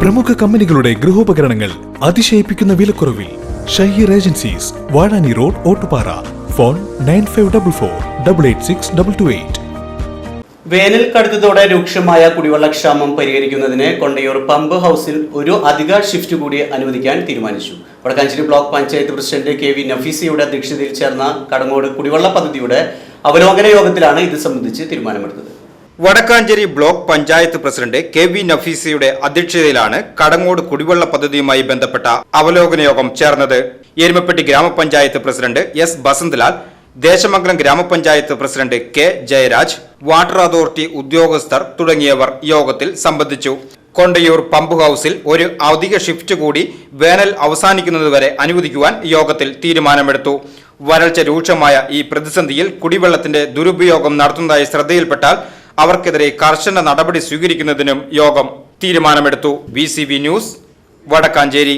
പ്രമുഖ കമ്പനികളുടെ ഗൃഹോപകരണങ്ങൾ അതിശയിപ്പിക്കുന്ന വിലക്കുറവിൽ Shaheer Agencies Vazhani road Ottupara. Phone nine five double four double eight six double two eight. വേനൽ കടുത്തതോടെ രൂക്ഷമായ കുടിവെള്ളക്ഷാമം പരിഹരിക്കുന്നതിന് കൊണ്ടയൂർ പമ്പ് ഹൗസിൽ ഒരു അധിക ഷിഫ്റ്റ് കൂടി അനുവദിക്കാൻ തീരുമാനിച്ചു. Vadakkanchery block panchayat president K V നഫീസയുടെ അധ്യക്ഷതയിൽ ചേർന്ന കടങ്ങോട് കുടിവെള്ള പദ്ധതിയുടെ അവലോകന യോഗത്തിലാണ് ഇത് സംബന്ധിച്ച് തീരുമാനമെടുത്തത്. Vadakkanchery block panchayat president K V നഫീസയുടെ അധ്യക്ഷതയിലാണ് കടങ്ങോട് കുടിവെള്ള പദ്ധതിയുമായി ബന്ധപ്പെട്ട അവലോകന യോഗം ചേർന്നത്. എരുമപ്പെട്ടി ഗ്രാമപഞ്ചായത്ത് പ്രസിഡന്റ് എസ് ബസന്ത്ലാൽ ദേശമംഗലം ഗ്രാമപഞ്ചായത്ത് president K Jayaraj water authority ഉദ്യോഗസ്ഥർ തുടങ്ങിയവർ യോഗത്തിൽ സംബന്ധിച്ചു. കൊണ്ടയൂർ പമ്പ് ഹൌസിൽ ഒരു അധിക ഷിഫ്റ്റ് കൂടി വേനൽ അവസാനിക്കുന്നതുവരെ അനുവദിക്കുവാൻ യോഗത്തിൽ തീരുമാനമെടുത്തു. വരൾച്ച രൂക്ഷമായ ഈ പ്രതിസന്ധിയിൽ കുടിവെള്ളത്തിന്റെ ദുരുപയോഗം നടത്തുന്നതായി ശ്രദ്ധയിൽപ്പെട്ടാൽ അവർക്കെതിരെ കർശന നടപടി സ്വീകരിക്കുന്നതിനും യോഗം തീരുമാനമെടുത്തു. B news Vadakkanchery.